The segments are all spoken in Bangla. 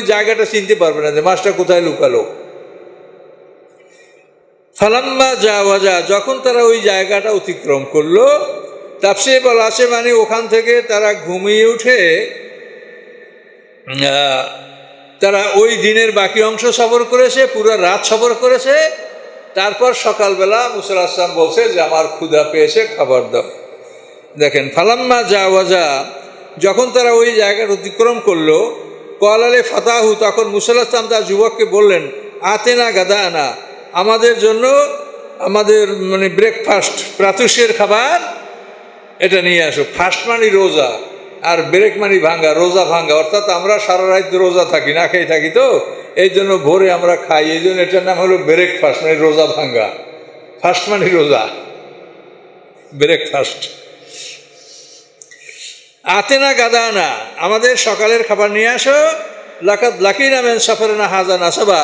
উনি জায়গাটা চিনতে পারবে না যে মাছটা কোথায় লুকালো। ফালাম্মা যা ওয়াজা যখন তারা ওই জায়গাটা অতিক্রম করল, তাপসে বলা আছে মানে ওখান থেকে তারা ঘুমিয়ে উঠে তারা ওই দিনের বাকি অংশ সফর করেছে, পুরো রাত সফর করেছে। তারপর সকালবেলা মুসল আসলাম বলছে যে, আমার ক্ষুধা পেয়েছে, খাবার দাও। দেখেন, ফালাম্মা যা ওয়াজা যখন তারা ওই জায়গাটা অতিক্রম করল কলালে ফাতাহু, তখন মুসল আসলাম তার যুবককে বললেন আতে না গাদা আনা আমাদের জন্য আমাদের মানে ব্রেকফাস্ট প্রাতুষের খাবার, এটা নিয়ে আসো। ফার্স্ট মানি রোজা আর ব্রেক মানি ভাঙ্গা, রোজা ভাঙ্গা। অর্থাৎ আমরা সারা রাত রোজা থাকি, না খেয়ে থাকি তো? এই জন্য ভোরে আমরা খাই। এই জন্য এটার নাম হলো ব্রেকফাস্ট মানে রোজা ভাঙ্গা। ফার্স্ট মানি রোজা। ব্রেকফাস্ট আতে না গাদা না আমাদের সকালের খাবার নিয়ে আসো। লাকাত লাকি নামেন সফরে না হাজান আসাবা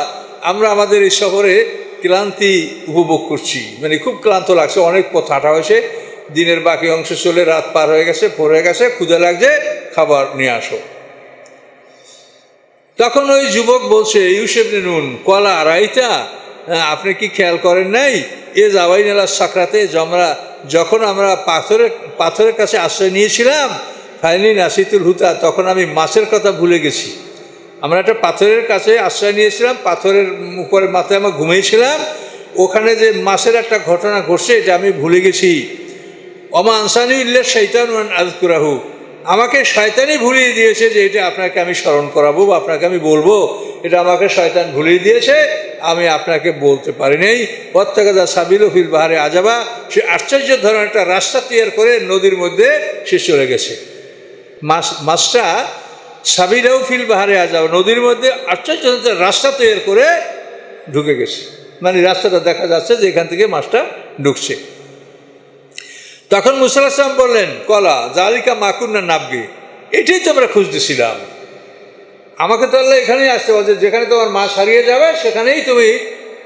আমরা আমাদের এই শহরে ক্লান্তি উপভোগ করছি। মানে খুব ক্লান্ত লাগছে অনেক পথ হাঁটা হয়েছে। দিনের বাকি অংশ চলে রাত পার হয়ে গেছে পড়ে গেছে ক্ষুদে লাগছে খাবার নিয়ে আসো। তখন ওই যুবক বলছে ইউসেফ নুন কলা আড়াইটা হ্যাঁ, আপনি কি খেয়াল করেন নাই? এ জাবাই নেলা সাকরাতে জমরা যখন আমরা পাথরের পাথরের কাছে আশ্রয় নিয়েছিলাম ফাইনি নাসিতুল হুতা তখন আমি মাছের কথা ভুলে গেছি। আমরা একটা পাথরের কাছে আশ্রয় নিয়েছিলাম, পাথরের উপরে মাথায় আমরা ঘুমিয়েছিলাম। ওখানে যে মাছের একটা ঘটনা ঘটছে, এটা আমি ভুলে গেছি। অমা আনসানি ইল্লা শৈতান আজকুরাহু আমাকে শয়তানই ভুলিয়ে দিয়েছে যে এটা আপনাকে আমি স্মরণ করাবো বা আপনাকে আমি বলব। এটা আমাকে শয়তান ভুলিয়ে দিয়েছে, আমি আপনাকে বলতে পারি নাই। প্রত্যেকদা সাবিল ফিল বাহারে আজাবা। সে আশ্চর্য ধরনের একটা রাস্তা তৈরি করে নদীর মধ্যে সে চলে গেছে। মাছটা সাবিরাও ফিল বাহারে আজাবা নদীর মধ্যে আশ্চর্য ধরনের রাস্তা তৈরি করে ঢুকে গেছে। মানে রাস্তাটা দেখা যাচ্ছে যে এখান থেকে মাছটা ঢুকছে। তখন মুসাল্লাম বললেন, কলা জালিকা মাকুন্না নাবগে, এটাই তো আমরা খুঁজতেছিলাম। আমাকে তো আল্লাহ এখানেই আসতে বলছে, যেখানে তোমার মাছ হারিয়ে যাবে, সেখানেই তুমি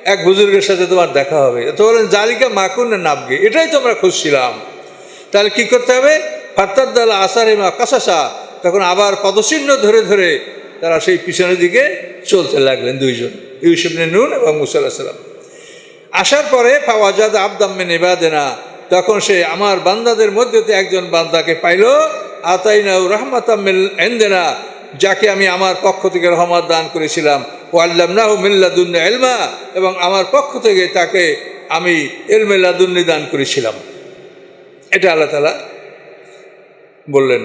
এক বুজুর্গের সাথে তোমার দেখা হবে। তো বলেন জালিকা মাকুন্না নাবগে, এটাই তো আমরা খুঁজছিলাম। তাহলে কি করতে হবে? ফাত্তাদ্দাল আসারে মা কাসাসা, তখন আবার পদচিহ্ন ধরে ধরে তারা সেই পিছনের দিকে চলতে লাগলেন দুইজন ইউসুফনে নুন এবং মুসাল্লাহ সাল্লাম আসার পরে ফাওয়াজাদ আবদাম্মে নেবাদেনা, তখন সে আমার বান্দাদের মধ্যে তো একজন বান্দাকে পাইল আতাইনাউ রহমাতাম্মিল এন্দেনা যাকে আমি আমার পক্ষ থেকে রহমত দান করেছিলাম। ও আল্লামনাহু মিল্লাদুন্ন এলমা এবং আমার পক্ষ থেকে তাকে আমি এলমেল্লাদুন্নি দান করেছিলাম। এটা আল্লাহ তালা বললেন